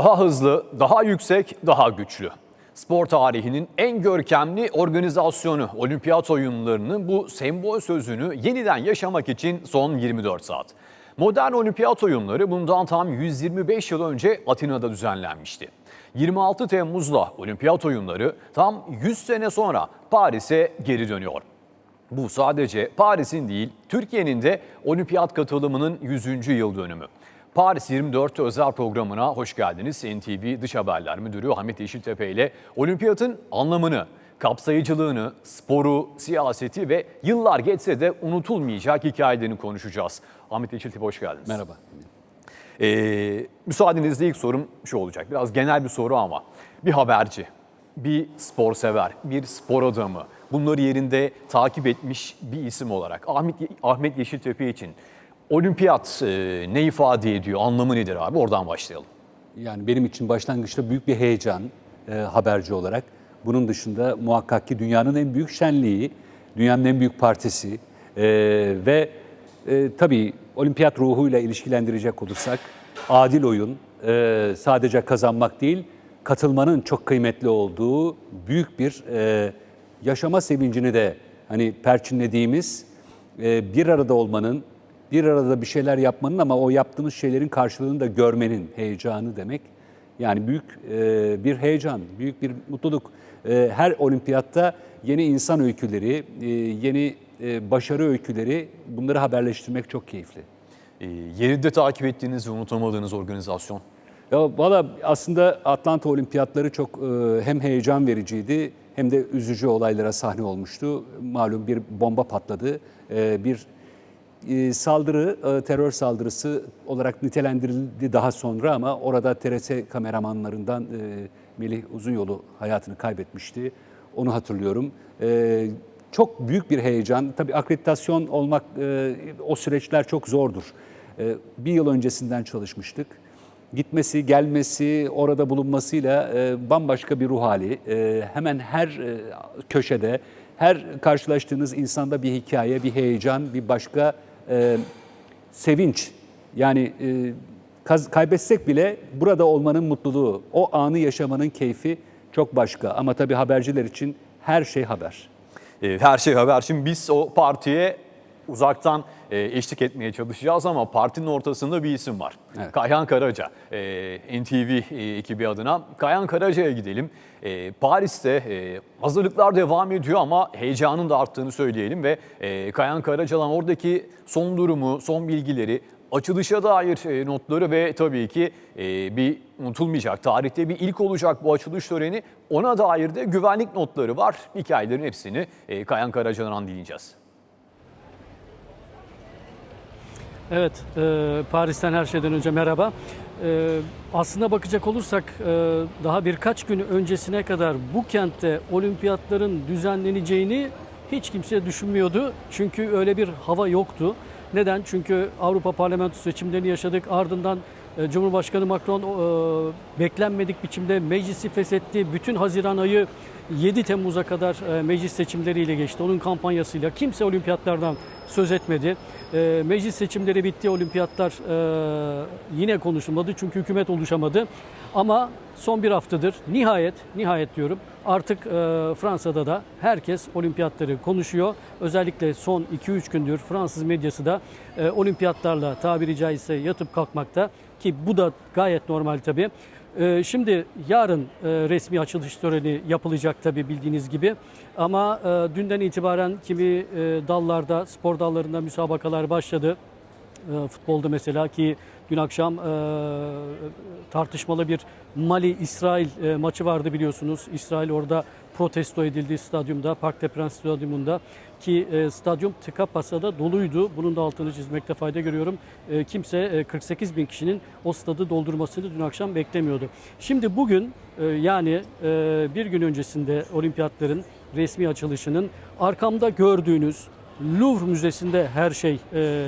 Daha hızlı, daha yüksek, daha güçlü. Spor tarihinin en görkemli organizasyonu olimpiyat oyunlarının bu sembol sözünü yeniden yaşamak için son 24 saat. Modern olimpiyat oyunları bundan tam 125 yıl önce Atina'da düzenlenmişti. 26 Temmuz'da olimpiyat oyunları tam 100 sene sonra Paris'e geri dönüyor. Bu sadece Paris'in değil, Türkiye'nin de olimpiyat katılımının 100. yıl dönümü. Paris 24 özel programına hoş geldiniz. NTV Dış Haberler Müdürü Ahmet Yeşiltepe ile olimpiyatın anlamını, kapsayıcılığını, sporu, siyaseti ve yıllar geçse de unutulmayacak hikayelerini konuşacağız. Ahmet Yeşiltepe hoş geldiniz. Merhaba. Ee, müsaadenizle ilk sorum şu olacak. Biraz genel bir soru ama bir haberci, bir spor sever, bir spor adamı bunları yerinde takip etmiş bir isim olarak Ahmet, Ahmet Yeşiltepe için olimpiyat e, ne ifade ediyor, anlamı nedir abi? Oradan başlayalım. Yani benim için başlangıçta büyük bir heyecan e, haberci olarak. Bunun dışında muhakkak ki dünyanın en büyük şenliği, dünyanın en büyük partisi e, ve e, tabii olimpiyat ruhuyla ilişkilendirecek olursak adil oyun e, sadece kazanmak değil, katılmanın çok kıymetli olduğu büyük bir e, yaşama sevincini de hani perçinlediğimiz e, bir arada olmanın, bir arada bir şeyler yapmanın ama o yaptığımız şeylerin karşılığını da görmenin heyecanı demek. Yani büyük e, bir heyecan, büyük bir mutluluk. E, her olimpiyatta yeni insan öyküleri, e, yeni e, başarı öyküleri bunları haberleştirmek çok keyifli. Ee, yerinde takip ettiğiniz ve unutamadığınız organizasyon. Ya valla aslında Atlanta Olimpiyatları çok e, hem heyecan vericiydi hem de üzücü olaylara sahne olmuştu. Malum bir bomba patladı. E, bir e, saldırı, e, terör saldırısı olarak nitelendirildi daha sonra ama orada TRT kameramanlarından e, Melih Uzunyolu hayatını kaybetmişti. Onu hatırlıyorum. E, çok büyük bir heyecan. Tabii akreditasyon olmak, e, o süreçler çok zordur. E, bir yıl öncesinden çalışmıştık gitmesi, gelmesi, orada bulunmasıyla e, bambaşka bir ruh hali. E, hemen her e, köşede, her karşılaştığınız insanda bir hikaye, bir heyecan, bir başka e, sevinç. Yani e, kaz- kaybetsek bile burada olmanın mutluluğu, o anı yaşamanın keyfi çok başka. Ama tabii haberciler için her şey haber. Ee, Her şey haber. Şimdi biz o partiye uzaktan e, eşlik etmeye çalışacağız ama partinin ortasında bir isim var. Evet. Kayhan Karaca. E, NTV e, ekibi adına Kayhan Karaca'ya gidelim. E, Paris'te e, hazırlıklar devam ediyor ama heyecanın da arttığını söyleyelim ve e, Kayhan Karaca'dan oradaki son durumu, son bilgileri Açılışa dair e, notları ve tabii ki e, bir unutulmayacak, tarihte bir ilk olacak bu açılış töreni. Ona dair de güvenlik notları var. Hikayelerin hepsini e, Kayan Karaca'dan dinleyeceğiz. Evet, e, Paris'ten her şeyden önce merhaba. E, aslına bakacak olursak e, daha birkaç gün öncesine kadar bu kentte olimpiyatların düzenleneceğini hiç kimse düşünmüyordu. Çünkü öyle bir hava yoktu. Neden? Çünkü Avrupa Parlamento seçimlerini yaşadık. Ardından Cumhurbaşkanı Macron e, beklenmedik biçimde meclisi feshetti. Bütün Haziran ayı 7 Temmuz'a kadar e, meclis seçimleriyle geçti. Onun kampanyasıyla kimse olimpiyatlardan söz etmedi. E, Meclis seçimleri bitti, olimpiyatlar e, yine konuşulmadı çünkü hükümet oluşamadı. Ama son bir haftadır nihayet, nihayet diyorum artık e, Fransa'da da herkes olimpiyatları konuşuyor. Özellikle son 2-3 gündür Fransız medyası da e, olimpiyatlarla tabiri caizse yatıp kalkmakta ki bu da gayet normal tabii. Ee, Şimdi yarın e, resmi açılış töreni yapılacak tabii bildiğiniz gibi. Ama e, dünden itibaren kimi e, dallarda, spor dallarında müsabakalar başladı. Futbolda mesela ki dün akşam tartışmalı bir Mali-İsrail maçı vardı biliyorsunuz. İsrail orada protesto edildi stadyumda, Parc des Princes stadyumunda ki e, stadyum tıka basa da doluydu. Bunun da altını çizmekte fayda görüyorum. E, kimse e, 48 bin kişinin o stadı doldurmasını dün akşam beklemiyordu. Şimdi bugün e, yani e, bir gün öncesinde olimpiyatların resmi açılışının arkamda gördüğünüz Louvre Müzesi'nde her şey e,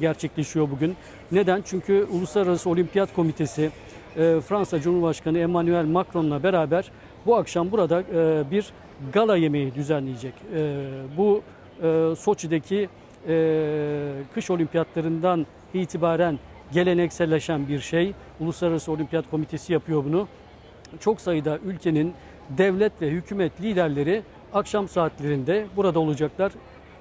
gerçekleşiyor bugün. Neden? Çünkü Uluslararası Olimpiyat Komitesi e, Fransa Cumhurbaşkanı Emmanuel Macron'la beraber bu akşam burada e, bir gala yemeği düzenleyecek. E, bu e, Soçi'deki e, kış olimpiyatlarından itibaren gelenekselleşen bir şey. Uluslararası Olimpiyat Komitesi yapıyor bunu. Çok sayıda ülkenin devlet ve hükümet liderleri akşam saatlerinde burada olacaklar.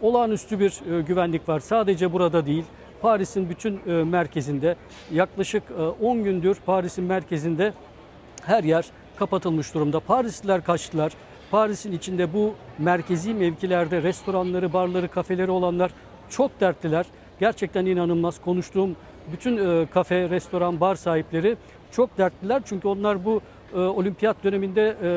Olağanüstü bir e, güvenlik var. Sadece burada değil, Paris'in bütün e, merkezinde yaklaşık e, 10 gündür Paris'in merkezinde her yer kapatılmış durumda. Parisliler kaçtılar. Paris'in içinde bu merkezi mevkilerde restoranları, barları, kafeleri olanlar çok dertliler. Gerçekten inanılmaz. Konuştuğum bütün e, kafe, restoran, bar sahipleri çok dertliler. Çünkü onlar bu e, olimpiyat döneminde e,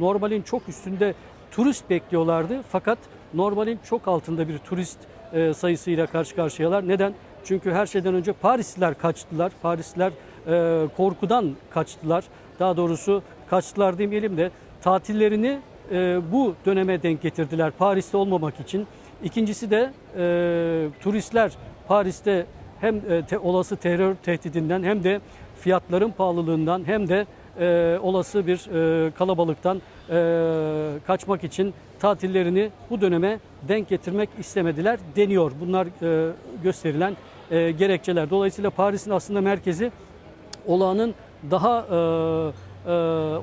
normalin çok üstünde turist bekliyorlardı. Fakat normalin çok altında bir turist e, sayısıyla karşı karşıyalar. Neden? Çünkü her şeyden önce Parisliler kaçtılar. Parisliler e, korkudan kaçtılar. Daha doğrusu kaçtılar demeyelim de tatillerini e, bu döneme denk getirdiler Paris'te olmamak için. İkincisi de e, turistler Paris'te hem e, te- olası terör tehdidinden hem de fiyatların pahalılığından hem de e, olası bir e, kalabalıktan e, kaçmak için tatillerini bu döneme denk getirmek istemediler deniyor. Bunlar e, gösterilen e, gerekçeler. Dolayısıyla Paris'in aslında merkezi olağanın daha e, e,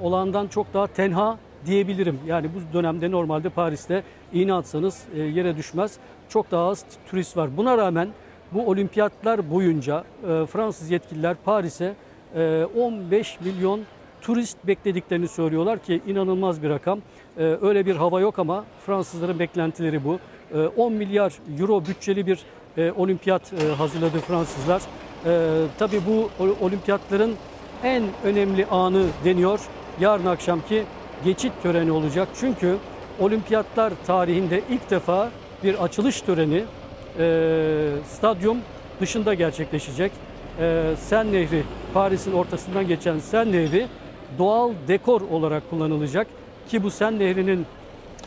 olağandan çok daha tenha diyebilirim. Yani bu dönemde normalde Paris'te iğne atsanız e, yere düşmez. Çok daha az turist var. Buna rağmen bu olimpiyatlar boyunca e, Fransız yetkililer Paris'e e, 15 milyon turist beklediklerini söylüyorlar ki inanılmaz bir rakam. E, öyle bir hava yok ama Fransızların beklentileri bu. E, 10 milyar euro bütçeli bir e, olimpiyat e, hazırladı Fransızlar. E, tabii bu olimpiyatların en önemli anı deniyor. Yarın akşamki geçit töreni olacak. Çünkü olimpiyatlar tarihinde ilk defa bir açılış töreni e, stadyum dışında gerçekleşecek. E, Sen Nehri, Paris'in ortasından geçen Sen Nehri doğal dekor olarak kullanılacak. Ki bu Sen Nehri'nin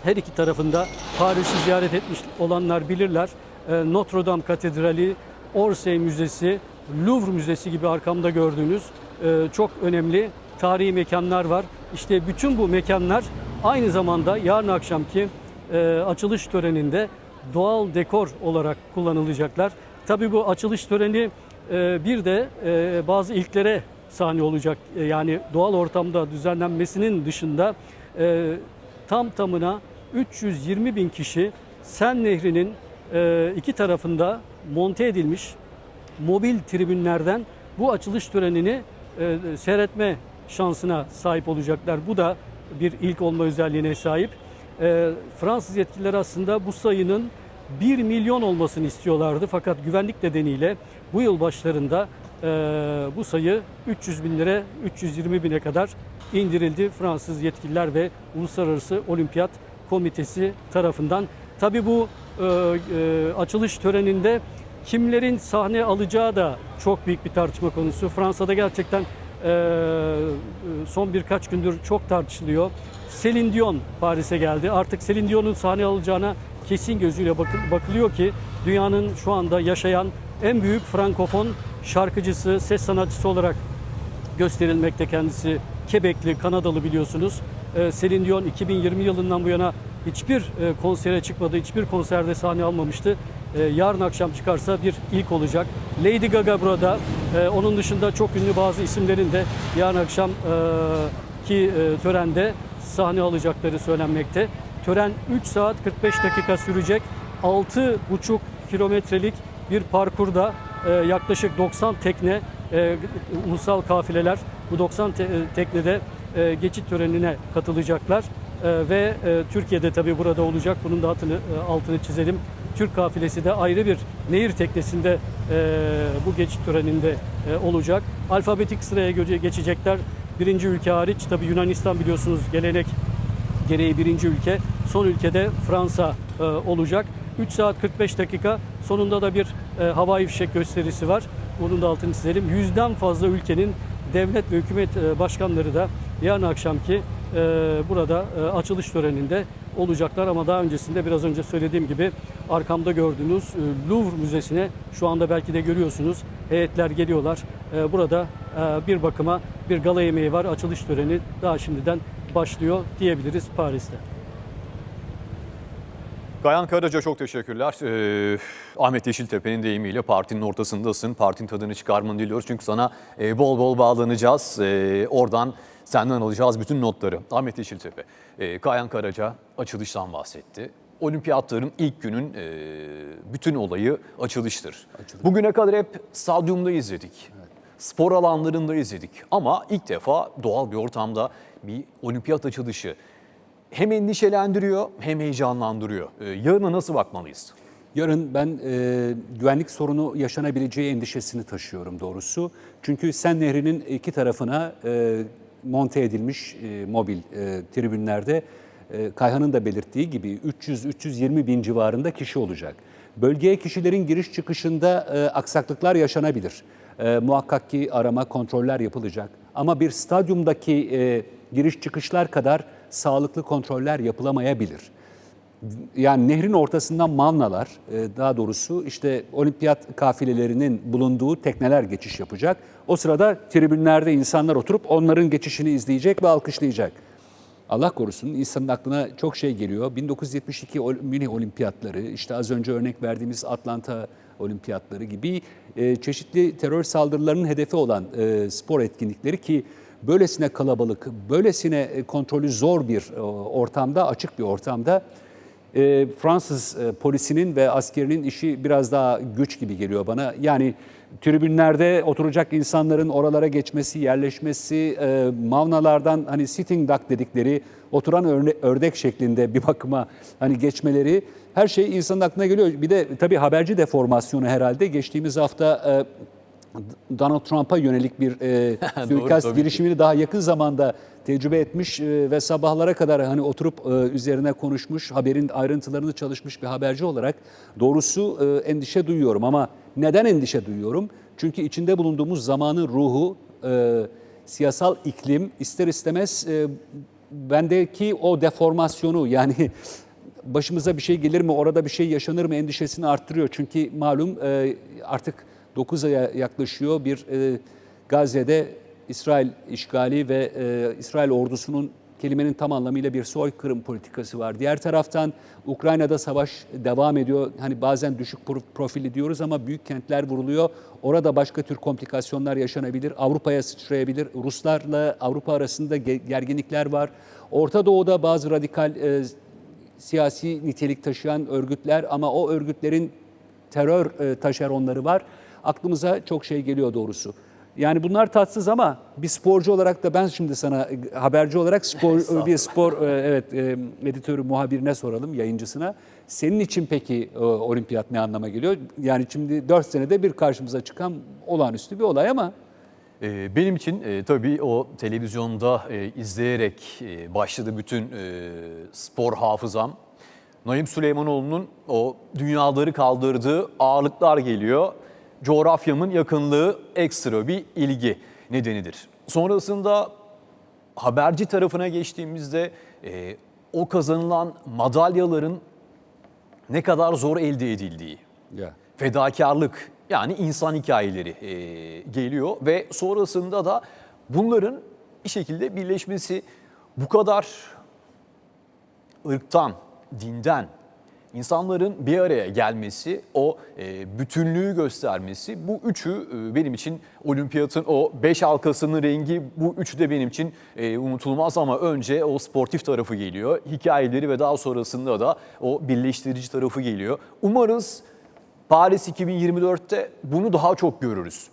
her iki tarafında Paris'i ziyaret etmiş olanlar bilirler. E, Notre Dame Katedrali, Orsay Müzesi, Louvre Müzesi gibi arkamda gördüğünüz e, çok önemli tarihi mekanlar var. İşte bütün bu mekanlar aynı zamanda yarın akşamki e, açılış töreninde doğal dekor olarak kullanılacaklar. Tabii bu açılış töreni e, bir de bazı ilklere sahne olacak. Yani doğal ortamda düzenlenmesinin dışında tam tamına 320 bin kişi Sen Nehri'nin iki tarafında monte edilmiş mobil tribünlerden bu açılış törenini e, seyretme şansına sahip olacaklar. Bu da bir ilk olma özelliğine sahip. E, Fransız yetkililer aslında bu sayının 1 milyon olmasını istiyorlardı. Fakat güvenlik nedeniyle bu yıl başlarında e, bu sayı 300 bin lira 320 bine kadar indirildi Fransız yetkililer ve Uluslararası Olimpiyat Komitesi tarafından. Tabii bu e, e, açılış töreninde kimlerin sahne alacağı da çok büyük bir tartışma konusu. Fransa'da gerçekten e, son birkaç gündür çok tartışılıyor. Celine Dion Paris'e geldi. Artık Celine Dion'un sahne alacağına kesin gözüyle bakı- bakılıyor ki dünyanın şu anda yaşayan en büyük frankofon şarkıcısı, ses sanatçısı olarak gösterilmekte kendisi. Quebec'li, Kanadalı biliyorsunuz. Ee, Celine Dion 2020 yılından bu yana hiçbir e, konsere çıkmadı, hiçbir konserde sahne almamıştı. Ee, yarın akşam çıkarsa bir ilk olacak. Lady Gaga burada. Ee, onun dışında çok ünlü bazı isimlerin de yarın akşam e, ki e, törende sahne alacakları söylenmekte. Tören 3 saat 45 dakika sürecek. 6,5 kilometrelik bir parkurda e, yaklaşık 90 tekne, e, ulusal kafileler bu 90 te- e, teknede geçit törenine katılacaklar. E, ve e, Türkiye'de tabii burada olacak. Bunun da altını, e, altını çizelim. Türk kafilesi de ayrı bir nehir teknesinde e, bu geçit töreninde olacak. Alfabetik sıraya göre geçecekler. Birinci ülke hariç tabii Yunanistan biliyorsunuz gelenek gereği birinci ülke. Son ülkede Fransa olacak. 3 saat 45 dakika sonunda da bir e, havai fişek gösterisi var. Bunun da altını çizelim. Yüzden fazla ülkenin devlet ve hükümet başkanları da yarın akşamki burada e, açılış töreninde olacaklar. Ama daha öncesinde biraz önce söylediğim gibi arkamda gördüğünüz e, Louvre Müzesi'ne şu anda belki de görüyorsunuz heyetler geliyorlar. E, burada e, bir bakıma bir gala yemeği var. Açılış töreni daha şimdiden başlıyor diyebiliriz Paris'te. Kayan Karaca çok teşekkürler. Ee, Ahmet Yeşiltepe'nin deyimiyle partinin ortasındasın. Partinin tadını çıkarmanı diliyoruz. Çünkü sana e, bol bol bağlanacağız. Ee, oradan senden alacağız bütün notları. Ahmet Yeşiltepe, e, Kayan Karaca açılıştan bahsetti. Olimpiyatların ilk günün e, bütün olayı açılıştır. Bugüne kadar hep stadyumda izledik. Spor alanlarında izledik. Ama ilk defa doğal bir ortamda bir olimpiyat açılışı hem endişelendiriyor hem heyecanlandırıyor. Ee, yarına nasıl bakmalıyız? Yarın ben e, güvenlik sorunu yaşanabileceği endişesini taşıyorum doğrusu. Çünkü Sen Nehri'nin iki tarafına e, monte edilmiş e, mobil e, tribünlerde e, Kayhan'ın da belirttiği gibi 300-320 bin civarında kişi olacak. Bölgeye kişilerin giriş çıkışında e, aksaklıklar yaşanabilir. E, muhakkak ki arama, kontroller yapılacak. Ama bir stadyumdaki e, giriş çıkışlar kadar sağlıklı kontroller yapılamayabilir. Yani nehrin ortasından mavnalar, e, daha doğrusu işte olimpiyat kafilelerinin bulunduğu tekneler geçiş yapacak. O sırada tribünlerde insanlar oturup onların geçişini izleyecek ve alkışlayacak. Allah korusun insanın aklına çok şey geliyor. 1972 Ol- Münih Olimpiyatları, işte az önce örnek verdiğimiz Atlanta Olimpiyatları gibi e, çeşitli terör saldırılarının hedefi olan e, spor etkinlikleri ki böylesine kalabalık, böylesine kontrolü zor bir ortamda, açık bir ortamda e, Fransız e, polisinin ve askerinin işi biraz daha güç gibi geliyor bana. Yani tribünlerde oturacak insanların oralara geçmesi, yerleşmesi, e, mavnalardan hani sitting duck dedikleri oturan örne- ördek şeklinde bir bakıma hani geçmeleri her şey insanın aklına geliyor. Bir de tabii haberci deformasyonu herhalde. Geçtiğimiz hafta e, Donald Trump'a yönelik bir e, suikast girişimini daha yakın zamanda tecrübe etmiş e, ve sabahlara kadar hani oturup e, üzerine konuşmuş, haberin ayrıntılarını çalışmış bir haberci olarak doğrusu e, endişe duyuyorum ama neden endişe duyuyorum? Çünkü içinde bulunduğumuz zamanın ruhu, e, siyasal iklim ister istemez e, bendeki o deformasyonu yani başımıza bir şey gelir mi, orada bir şey yaşanır mı endişesini arttırıyor. Çünkü malum e, artık 9 aya yaklaşıyor bir e, Gazze'de İsrail işgali ve e, İsrail ordusunun kelimenin tam anlamıyla bir soykırım politikası var. Diğer taraftan Ukrayna'da savaş devam ediyor. Hani bazen düşük pro- profilli diyoruz ama büyük kentler vuruluyor. Orada başka tür komplikasyonlar yaşanabilir. Avrupa'ya sıçrayabilir. Ruslarla Avrupa arasında ge- gerginlikler var. Orta Doğu'da bazı radikal e, siyasi nitelik taşıyan örgütler ama o örgütlerin terör e, taşeronları var. Aklımıza çok şey geliyor doğrusu. Yani bunlar tatsız ama bir sporcu olarak da ben şimdi sana haberci olarak spor bir spor e, evet e, editörü muhabirine soralım yayıncısına. Senin için peki e, olimpiyat ne anlama geliyor? Yani şimdi 4 senede bir karşımıza çıkan olağanüstü bir olay ama benim için e, tabii o televizyonda e, izleyerek e, başladı bütün e, spor hafızam. Naim Süleymanoğlu'nun o dünyaları kaldırdığı ağırlıklar geliyor. Coğrafyamın yakınlığı ekstra bir ilgi nedenidir. Sonrasında haberci tarafına geçtiğimizde e, o kazanılan madalyaların ne kadar zor elde edildiği, ya fedakarlık yani insan hikayeleri e, geliyor ve sonrasında da bunların bir şekilde birleşmesi bu kadar ırktan, dinden insanların bir araya gelmesi, o e, bütünlüğü göstermesi bu üçü e, benim için olimpiyatın o beş halkasının rengi bu üçü de benim için e, unutulmaz ama önce o sportif tarafı geliyor. Hikayeleri ve daha sonrasında da o birleştirici tarafı geliyor. Umarız Paris 2024'te bunu daha çok görürüz.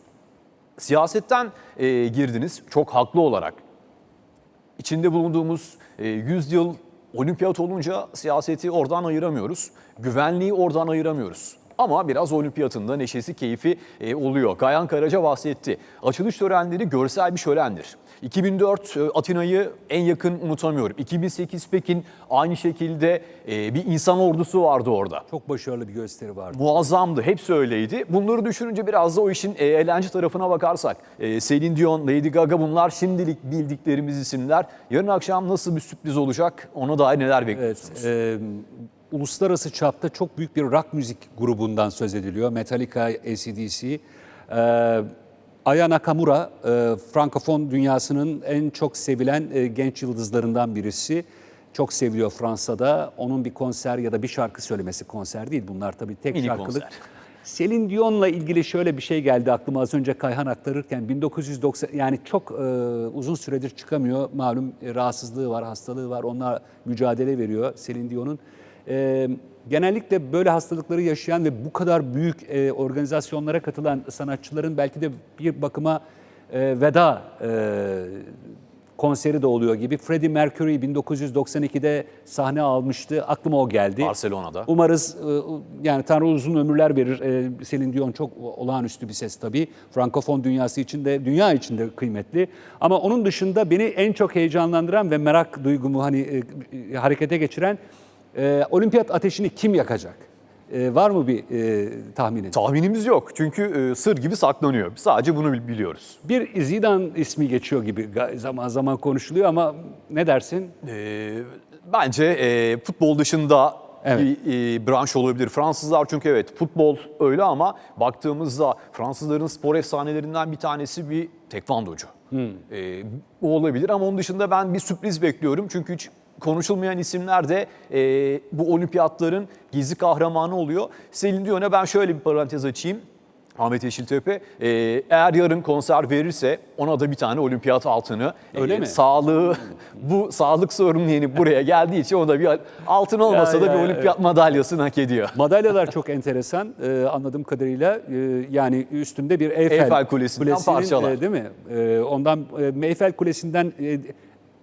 Siyasetten e, girdiniz çok haklı olarak. İçinde bulunduğumuz e, 100 yıl olimpiyat olunca siyaseti oradan ayıramıyoruz. Güvenliği oradan ayıramıyoruz. Ama biraz olimpiyatında neşesi, keyfi e, oluyor. Kayan Karaca bahsetti. Açılış törenleri görsel bir şölendir. 2004 e, Atina'yı en yakın unutamıyorum. 2008 Pekin aynı şekilde e, bir insan ordusu vardı orada çok başarılı bir gösteri vardı. muazzamdı. Hepsi öyleydi. Bunları düşününce biraz da o işin e, eğlence tarafına bakarsak. Celine Dion, Lady Gaga bunlar şimdilik bildiklerimiz isimler. Yarın akşam nasıl bir sürpriz olacak ona dair neler bekliyorsunuz? Evet, e, uluslararası çapta çok büyük bir rock müzik grubundan söz ediliyor. Metallica, AC/DC. E, Aya Nakamura, e, Frankofon dünyasının en çok sevilen e, genç yıldızlarından birisi. çok seviliyor Fransa'da. Onun bir konser ya da bir şarkı söylemesi konser değil. Bunlar tabii tek Mini şarkılık. konser. Celine Dion'la ilgili şöyle bir şey geldi aklıma az önce Kayhan aktarırken 1990 yani çok e, uzun süredir çıkamıyor. Malum e, rahatsızlığı var, hastalığı var. Onunla mücadele veriyor Celine Dion'un. E, genellikle böyle hastalıkları yaşayan ve bu kadar büyük e, organizasyonlara katılan sanatçıların belki de bir bakıma e, veda e, konseri de oluyor gibi. Freddie Mercury 1992'de sahne almıştı. Aklıma o geldi. Barcelona'da. Umarız e, yani Tanrı uzun ömürler verir. E, Celine Dion çok olağanüstü bir ses tabii. Frankofon dünyası için de dünya için de kıymetli. Ama onun dışında beni en çok heyecanlandıran ve merak duygumu hani e, e, harekete geçiren e, olimpiyat ateşini kim yakacak? E, var mı bir e, tahminin? Tahminimiz yok çünkü e, sır gibi saklanıyor. Sadece bunu bil- biliyoruz. Bir Zidane ismi geçiyor gibi ga- zaman zaman konuşuluyor ama ne dersin? E, bence e, futbol dışında Evet. bir e, branş olabilir. Fransızlar çünkü evet futbol öyle ama baktığımızda Fransızların spor efsanelerinden bir tanesi bir tekvandocu. E, bu olabilir ama onun dışında ben bir sürpriz bekliyorum. Çünkü hiç konuşulmayan isimler de e, bu olimpiyatların gizli kahramanı oluyor. Selin Dion'a ben şöyle bir parantez açayım. Ahmet Yeşiltepe e, eğer yarın konser verirse ona da bir tane olimpiyat altını Öyle e, mi? sağlığı bu sağlık sorunu yeni buraya geldiği için o da bir altın olmasa Ya, da ya, bir olimpiyat madalyasını hak ediyor. Madalyalar çok enteresan Ee, anladığım kadarıyla e, yani üstünde bir Eyfel, Eyfel Kulesi'nden Kulesi'nin, parçalar. e, değil mi? E, ondan e, Eyfel Kulesi'nden e,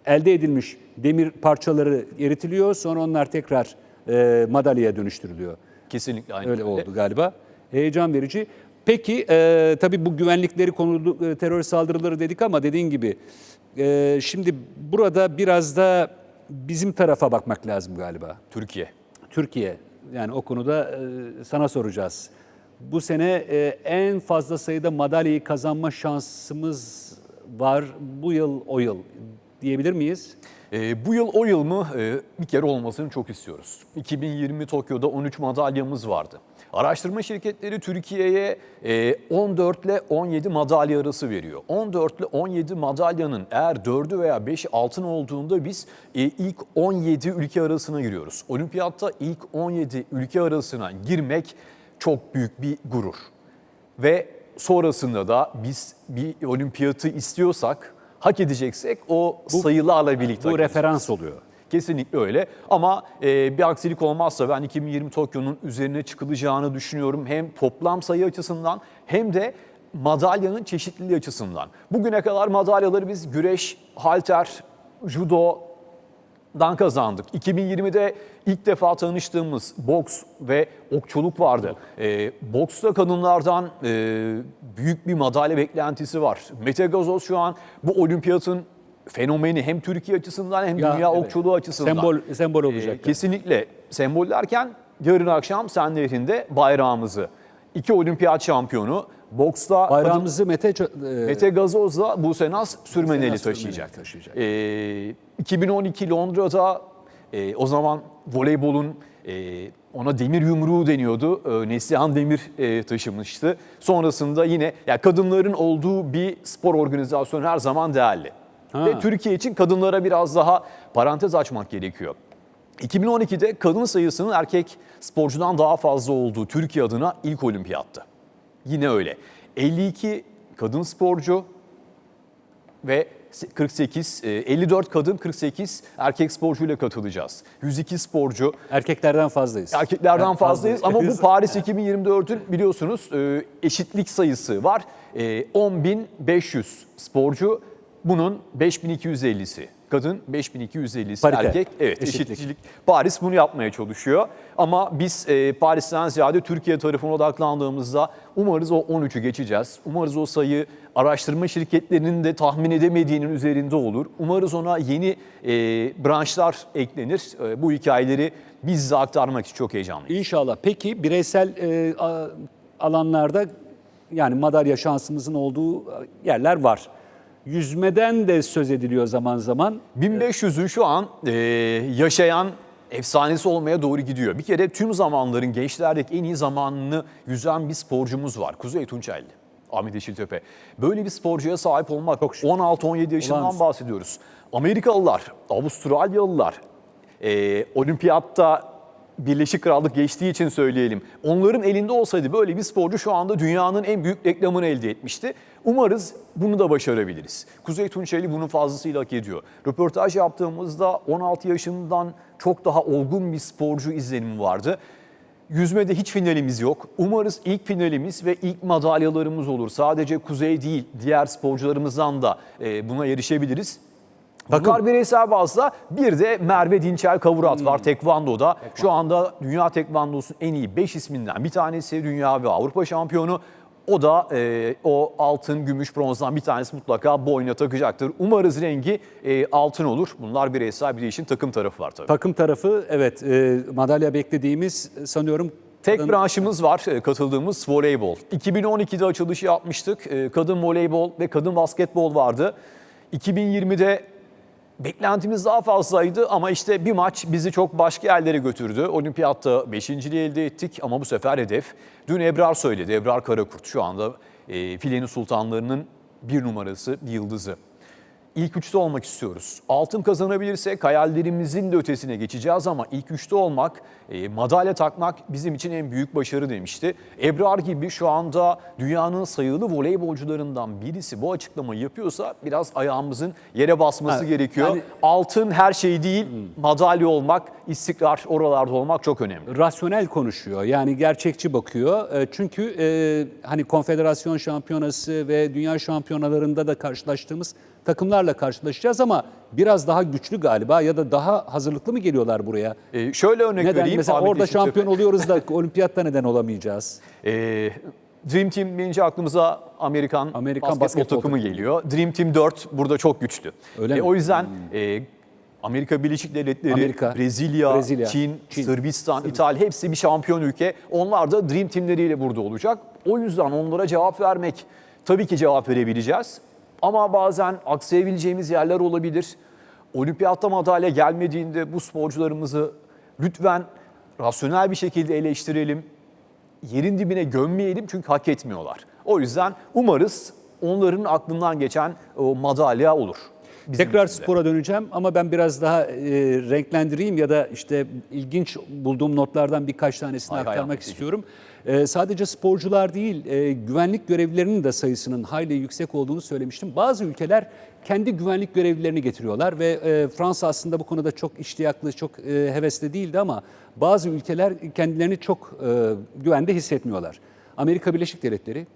elde edilmiş demir parçaları eritiliyor sonra onlar tekrar e, madalyaya dönüştürülüyor. Kesinlikle aynı. Öyle oldu galiba. Heyecan verici. Peki e, tabii bu güvenlikleri konulu e, terör saldırıları dedik ama dediğin gibi e, şimdi burada biraz da bizim tarafa bakmak lazım galiba. Türkiye. Türkiye yani o konuda e, sana soracağız. Bu sene e, en fazla sayıda madalyayı kazanma şansımız var bu yıl o yıl diyebilir miyiz? E, bu yıl o yıl mı E, bir kere olmasını çok istiyoruz. 2020 Tokyo'da 13 madalyamız vardı. Araştırma şirketleri Türkiye'ye e, 14 ile 17 madalya arası veriyor. 14 ile 17 madalyanın eğer 4'ü veya 5'i altın olduğunda biz e, ilk 17 ülke arasına giriyoruz. Olimpiyatta ilk 17 ülke arasına girmek çok büyük bir gurur. Ve sonrasında da biz bir olimpiyatı istiyorsak, hak edeceksek o sayılarla birlikte Bu referans oluyor. Kesinlikle öyle ama e, bir aksilik olmazsa ben 2020 Tokyo'nun üzerine çıkılacağını düşünüyorum. Hem toplam sayı açısından hem de madalyanın çeşitliliği açısından. Bugüne kadar madalyaları biz güreş, halter, judo, dan kazandık. 2020'de ilk defa tanıştığımız boks ve okçuluk vardı. Ee, boksta kadınlardan e, büyük bir madalya beklentisi var. Mete Gazoz şu an bu olimpiyatın fenomeni hem Türkiye açısından hem Ya, dünya evet. okçuluğu açısından. Sembol sembol Ee, olacak. kesinlikle sembol derken yarın akşam Sen Nehri'nde bayrağımızı. iki olimpiyat şampiyonu boksta Bayrağımızı Mete çö- e, Mete Gazoz'la Buse Naz Sürmeneli Naz Sürmeneli taşıyacak. taşıyacak. Ee, 2012 Londra'da e, o zaman voleybolun e, ona demir yumruğu deniyordu. E, Neslihan Demir e, taşımıştı. Sonrasında yine ya kadınların olduğu bir spor organizasyonu her zaman değerli. Ha. Ve Türkiye için kadınlara biraz daha parantez açmak gerekiyor. 2012'de kadın sayısının erkek sporcudan daha fazla olduğu Türkiye adına ilk olimpiyattı. Yine öyle. 52 kadın sporcu ve 48, e, 54 kadın 48 erkek sporcuyla katılacağız. 102 sporcu erkeklerden fazlayız. erkeklerden Yani fazlayız ama bu. Paris 2024'ün biliyorsunuz e, eşitlik sayısı var. E, 10.500 sporcu bunun 5250'si kadın 5250'si Parite, erkek. Evet eşitlik. eşitlik. Paris bunu yapmaya çalışıyor. Ama biz e, Paris'ten ziyade Türkiye tarafına odaklandığımızda umarız o 13'ü geçeceğiz. Umarız o sayı araştırma şirketlerinin de tahmin edemediğinin üzerinde olur. Umarız ona yeni e, branşlar eklenir. E, bu hikayeleri biz size aktarmak için çok heyecanlıyız. İnşallah. Peki bireysel e, alanlarda yani madalya şansımızın olduğu yerler var. Yüzmeden de söz ediliyor zaman zaman. 1500'ün şu an e, yaşayan efsanesi olmaya doğru gidiyor. Bir kere tüm zamanların gençlerdeki en iyi zamanını yüzen bir sporcumuz var. Kuzey Tunçelli. Ahmet Yeşiltepe. Böyle bir sporcuya sahip olmak 16-17 yaşından Olağanüstü. bahsediyoruz. Amerikalılar, Avustralyalılar e, olimpiyatta Birleşik Krallık geçtiği için söyleyelim. Onların elinde olsaydı böyle bir sporcu şu anda dünyanın en büyük reklamını elde etmişti. Umarız bunu da başarabiliriz. Kuzey Tunçeli bunun fazlasıyla hak ediyor. Röportaj yaptığımızda 16 yaşından çok daha olgun bir sporcu izlenimi vardı. Yüzmede hiç finalimiz yok. Umarız ilk finalimiz ve ilk madalyalarımız olur. Sadece Kuzey değil, diğer sporcularımızdan da e, buna erişebiliriz. Bakar bireysel bazda bir de Merve Dinçel Kavurat var Tekvando'da. Şu anda Dünya Tekvandosu'nun en iyi 5 isminden bir tanesi Dünya ve Avrupa şampiyonu. O da e, o altın, gümüş, bronzdan bir tanesi mutlaka boyuna takacaktır. Umarız rengi e, altın olur. Bunlar bireysel bir de işin takım tarafı var tabii. Takım tarafı evet e, madalya beklediğimiz sanıyorum Tek branşımız var e, katıldığımız voleybol. 2012'de açılışı yapmıştık. E, Kadın voleybol ve kadın basketbol vardı. 2020'de beklentimiz daha fazlaydı ama işte bir maç bizi çok başka yerlere götürdü. Olimpiyatta beşinciliği elde ettik ama bu sefer hedef. Dün Ebrar söyledi, Ebrar Karakurt şu anda e, filenin sultanlarının bir numarası, bir yıldızı. İlk üçte olmak istiyoruz. Altın kazanabilirsek hayallerimizin de ötesine geçeceğiz ama ilk üçte olmak, e, madalya takmak bizim için en büyük başarı demişti. Ebrar gibi şu anda dünyanın sayılı voleybolcularından birisi bu açıklamayı yapıyorsa biraz ayağımızın yere basması Ha, gerekiyor. yani- Altın her şey değil, madalya olmak, istikrar oralarda olmak çok önemli. rasyonel konuşuyor. Yani gerçekçi bakıyor. E, Çünkü e, hani konfederasyon şampiyonası ve dünya şampiyonalarında da karşılaştığımız takımlarla karşılaşacağız ama biraz daha güçlü galiba ya da daha hazırlıklı mı geliyorlar buraya? E, şöyle örnek Neden? vereyim. Mesela Ahmet orada Yeşiltepe. şampiyon oluyoruz da olimpiyatta neden olamayacağız? Ee, Dream Team deyince aklımıza Amerikan, Amerikan basketbol, basketbol takımı geliyor. Dream Team 4 burada çok güçlü. Öyle E, mi? o yüzden e, Amerika Birleşik Devletleri, Amerika, Brezilya, Brezilya, Çin, Çin, Sırbistan, İtalya hepsi bir şampiyon ülke. Onlar da Dream Team'leriyle burada olacak. O yüzden onlara cevap vermek tabii ki cevap verebileceğiz. Ama bazen aksayabileceğimiz yerler olabilir. Olimpiyatta madalya gelmediğinde bu sporcularımızı lütfen rasyonel bir şekilde eleştirelim yerin dibine gömmeyelim çünkü hak etmiyorlar. O yüzden umarız onların aklından geçen o madalya olur. Bizim Tekrar için de. spora döneceğim ama ben biraz daha e, renklendireyim ya da işte ilginç bulduğum notlardan birkaç tanesini Hay hay aktarmak Ahmet, istiyorum. E, sadece sporcular değil, e, güvenlik görevlilerinin de sayısının hayli yüksek olduğunu söylemiştim. Bazı ülkeler kendi güvenlik görevlilerini getiriyorlar ve e, Fransa aslında bu konuda çok iştiyaklı, çok e, hevesli değildi ama bazı ülkeler kendilerini çok e, güvende hissetmiyorlar. Amerika Birleşik Devletleri,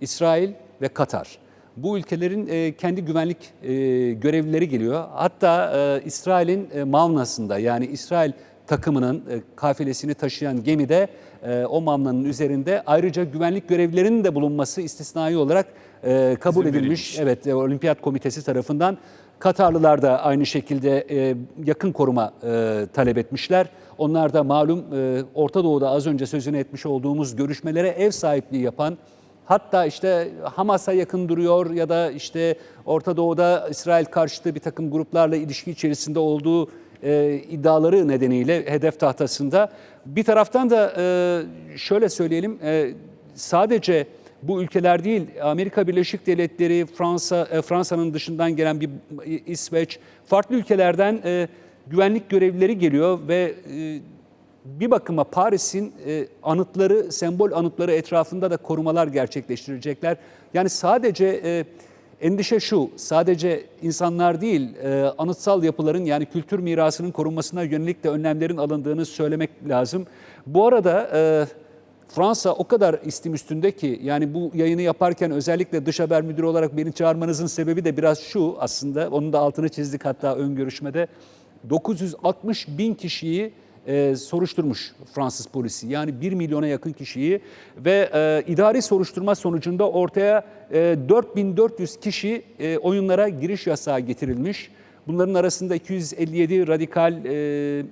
İsrail ve Katar. Bu ülkelerin e, kendi güvenlik e, görevlileri geliyor. Hatta e, İsrail'in e, Mavna'sında yani İsrail takımının e, kafilesini taşıyan gemide e, o Mavna'nın üzerinde ayrıca güvenlik görevlilerinin de bulunması istisnai olarak e, kabul İzin edilmiş. verilmiş. Evet, Olimpiyat Komitesi tarafından. Katarlılar da aynı şekilde e, yakın koruma e, talep etmişler. Onlar da malum e, Orta Doğu'da az önce sözünü etmiş olduğumuz görüşmelere ev sahipliği yapan Hatta işte Hamas'a yakın duruyor ya da işte Orta Doğu'da İsrail karşıtı bir takım gruplarla ilişki içerisinde olduğu e, iddiaları nedeniyle hedef tahtasında. Bir taraftan da e, şöyle söyleyelim e, sadece bu ülkeler değil Amerika Birleşik Devletleri, Fransa, e, Fransa'nın dışından gelen bir İsveç, farklı ülkelerden e, güvenlik görevlileri geliyor ve e, bir bakıma Paris'in e, anıtları, sembol anıtları etrafında da korumalar gerçekleştirecekler. Yani sadece e, endişe şu, sadece insanlar değil, e, anıtsal yapıların yani kültür mirasının korunmasına yönelik de önlemlerin alındığını söylemek lazım. Bu arada e, Fransa o kadar istim üstünde ki yani bu yayını yaparken özellikle dış haber müdürü olarak beni çağırmanızın sebebi de biraz şu aslında. Onun da altını çizdik hatta ön görüşmede. 960 bin kişiyi e, soruşturmuş Fransız polisi. Yani 1 milyona yakın kişiyi ve e, idari soruşturma sonucunda ortaya e, 4400 kişi e, oyunlara giriş yasağı getirilmiş. Bunların arasında 257 radikal e,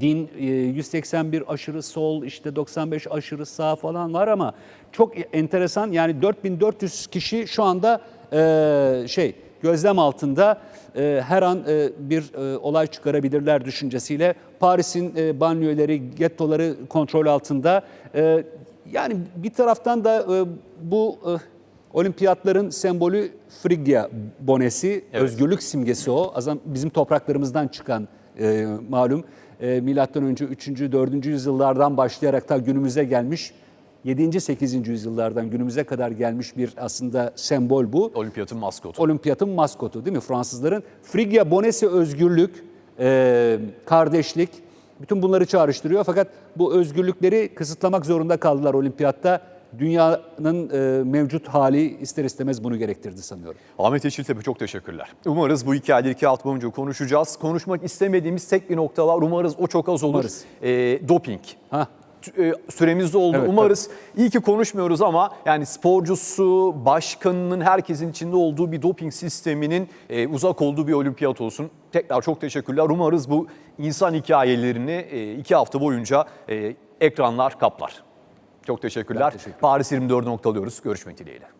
din, e, 181 aşırı sol, işte 95 aşırı sağ falan var ama çok enteresan. Yani 4400 kişi şu anda e, şey gözlem altında e, her an e, bir e, olay çıkarabilirler düşüncesiyle. Paris'in e, banliyöleri, gettoları kontrol altında. E, yani bir taraftan da e, bu e, olimpiyatların sembolü Frigya bonesi, Evet. özgürlük simgesi o. Azam bizim topraklarımızdan çıkan e, malum. E, milattan önce 3. 4. yüzyıllardan başlayarak ta günümüze gelmiş 7. 8. yüzyıllardan günümüze kadar gelmiş bir aslında sembol bu. Olimpiyatın maskotu. Olimpiyatın maskotu değil mi? Fransızların Frigya Bonesi özgürlük, e, kardeşlik bütün bunları çağrıştırıyor. Fakat bu özgürlükleri kısıtlamak zorunda kaldılar olimpiyatta. Dünyanın e, mevcut hali ister istemez bunu gerektirdi sanıyorum. Ahmet Yeşiltepe çok teşekkürler. Umarız bu hikayeleri iki hafta boyunca konuşacağız. Konuşmak istemediğimiz tek bir nokta var. Umarız o çok az olur. Umarız. Ee, doping. Ha, e, Süremiz de oldu. Evet, Umarız iyi ki konuşmuyoruz ama yani sporcusu, başkanının herkesin içinde olduğu bir doping sisteminin e, uzak olduğu bir olimpiyat olsun. Tekrar çok teşekkürler. Umarız bu insan hikayelerini e, iki hafta boyunca e, ekranlar kaplar. Çok teşekkürler. teşekkür ederim. Paris 24 noktalıyoruz. Görüşmek dileğiyle.